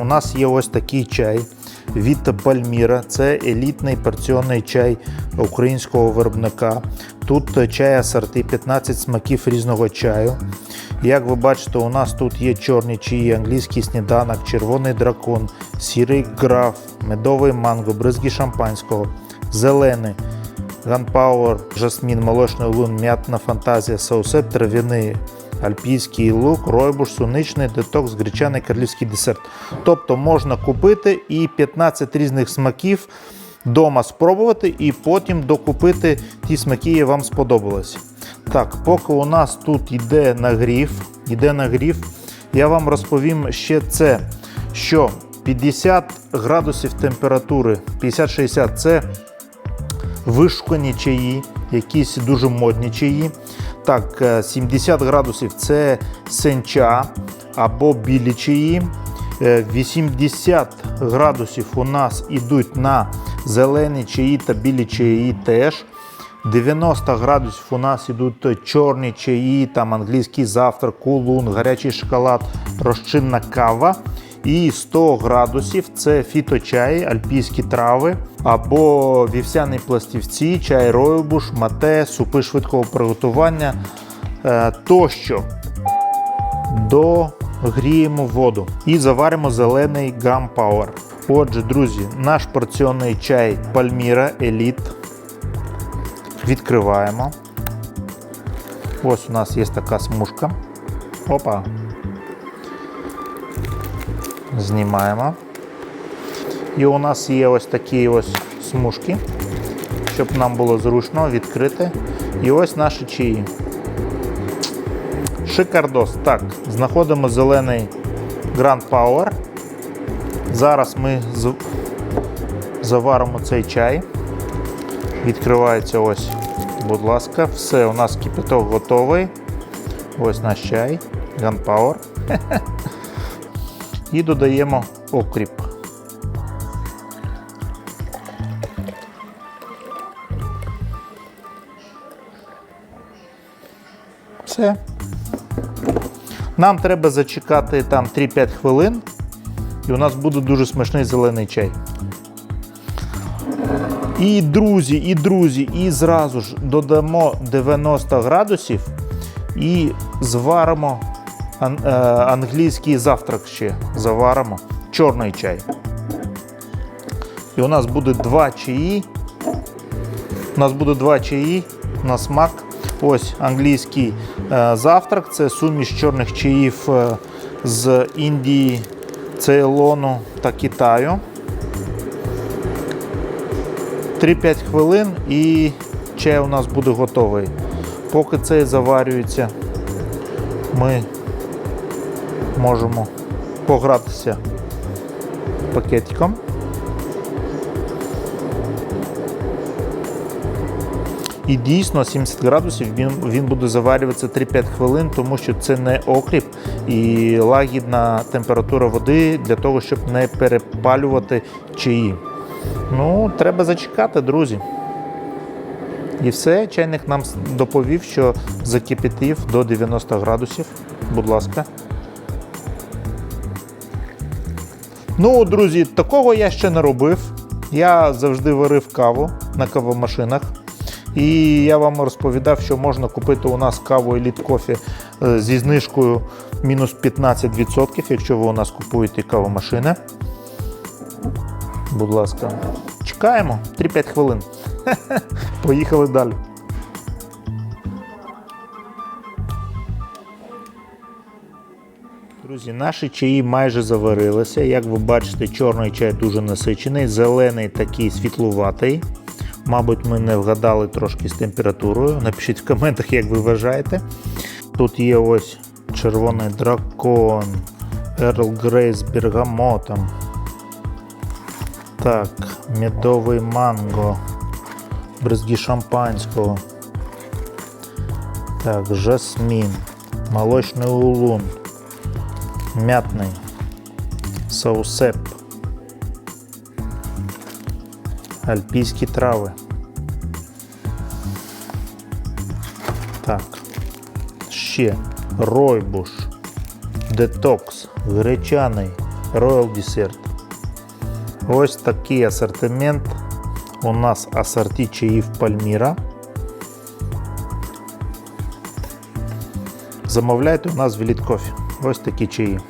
у нас є ось такий чай від Пальміра. Це елітний порціонний чай українського виробника. Тут чай асорти, 15 смаків різного чаю. Як ви бачите, у нас тут є чорні чаї, англійський сніданок, червоний дракон, сірий граф, медовий манго, бризки шампанського, зелений, ганпауер, жасмін, молочний лун, м'ятна фантазія, соусеп, трав'яний, альпійський лук, ройбуш, суничний, детокс, гречаний королівський десерт. Тобто можна купити і 15 різних смаків вдома спробувати і потім докупити ті смаки, які вам сподобались. Так, поки у нас тут йде нагрів, йде нагрів, я вам розповім ще це, що 50 градусів температури, 50-60 це вишукані чаї, якісь дуже модні чаї. Так, е, 70 градусів це сенча або білі чаї. Е, 80 градусів у нас ідуть на зелені чаї та білі чаї теж. 90 градусів у нас ідуть чорні чаї, там англійський завтрак, кулун, гарячий шоколад, розчинна кава. І 100 градусів це фіточай, альпійські трави або вівсяні пластівці, чай ройбуш, мате, супи швидкого приготування е, тощо. Догріємо воду і заваримо зелений Power. Отже, друзі, наш порціонний чай Пальміра Еліт. Відкриваємо. Ось у нас є така смужка. Опа. Знімаємо. І у нас є ось такі ось смужки, щоб нам було зручно відкрити. І ось наші чаї. Шикардос. Так, знаходимо зелений Grand Power. Зараз ми заваримо цей чай. Відкривається ось, будь ласка, все, у нас кипяток готовий. Ось наш чай, Gunpowder. І додаємо окріп. Все. Нам треба зачекати там 3-5 хвилин, і у нас буде дуже смачний зелений чай. І друзі, і друзі, і зразу ж додамо 90 градусів і зваримо англійський завтрак ще. Заваримо чорний чай. І у нас буде два чаї. У нас буде два чаї на смак. Ось англійський е, завтрак. Це суміш чорних чаїв е, з Індії, Цейлону та Китаю. 3-5 хвилин і чай у нас буде готовий. Поки цей заварюється, ми можемо погратися пакетиком. І дійсно 70 градусів він, він буде заварюватися 3-5 хвилин, тому що це не окріп і лагідна температура води для того, щоб не перепалювати чаї. Ну, треба зачекати, друзі. І все, чайник нам доповів, що закипятив до 90 градусів. Будь ласка. Ну, друзі, такого я ще не робив. Я завжди варив каву на кавомашинах. І я вам розповідав, що можна купити у нас каву Elite Coffee е, зі знижкою мінус 15%, якщо ви у нас купуєте кавомашини. Будь ласка. Чекаємо 3-5 хвилин. Поїхали далі. Друзі, наші чаї майже заварилися. Як ви бачите, чорний чай дуже насичений, зелений такий світлуватий. Мабуть, ми не вгадали трошки з температурою. Напишіть в коментах, як ви вважаєте. Тут є ось червоний дракон, Ерл Грей з бергамотом. Так, медовий манго, брызги шампанського. Так, жасмін, молочний улун, мятний, соусеп, альпійські трави. Так, ще ройбуш, детокс, гречаний, Royal Dessert. Ось такий асортимент. У нас асорті чаїв Пальміра. Замовляйте у нас в Elite Coffee. Ось такі чаї.